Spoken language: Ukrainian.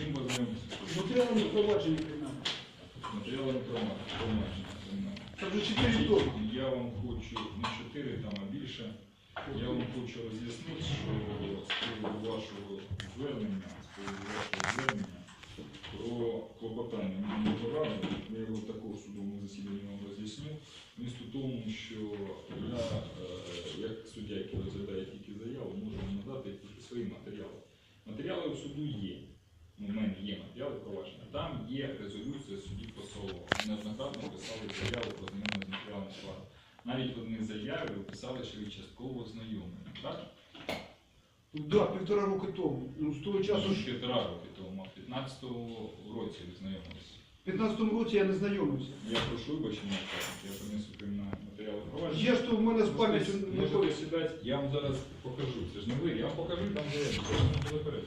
Чим ви знайомитеся? Матеріалами провадження кримінального. Матеріали інформації. Це вже 4 томи. Я вам хочу не 4, там, а більше. Я вам хочу роз'яснити, що з приводу вашого звернення, з приводу вашого звернення про клопотання мінімального ради, я його також в судовому засіданні вам роз'ясню. Місто тому, що я, е, як суддя, який розглядає тільки заяву, можу вам надати тільки свої матеріали. Матеріали у суду є. Ну, У мене є матеріали провадження. Там є резолюція судді Посолова. Неоднократно писали заяву про знайомлення з матеріалами справи. Навіть в одній заяві ви писали, що ви частково знайомлені. Так? Да, півтора роки тому. Ну, з того часу Часу ж півтора роки тому, а в 15-му році ви знайомилися. в 15-му році я не знайомився. Я прошу вибачення, я принесу кримінальні матеріали провадження. Є то в мене з пам'яттю не Можете ходить. сідати, я вам зараз покажу. Це ж не ви, я вам покажу там заяву. Це ж не буде перед.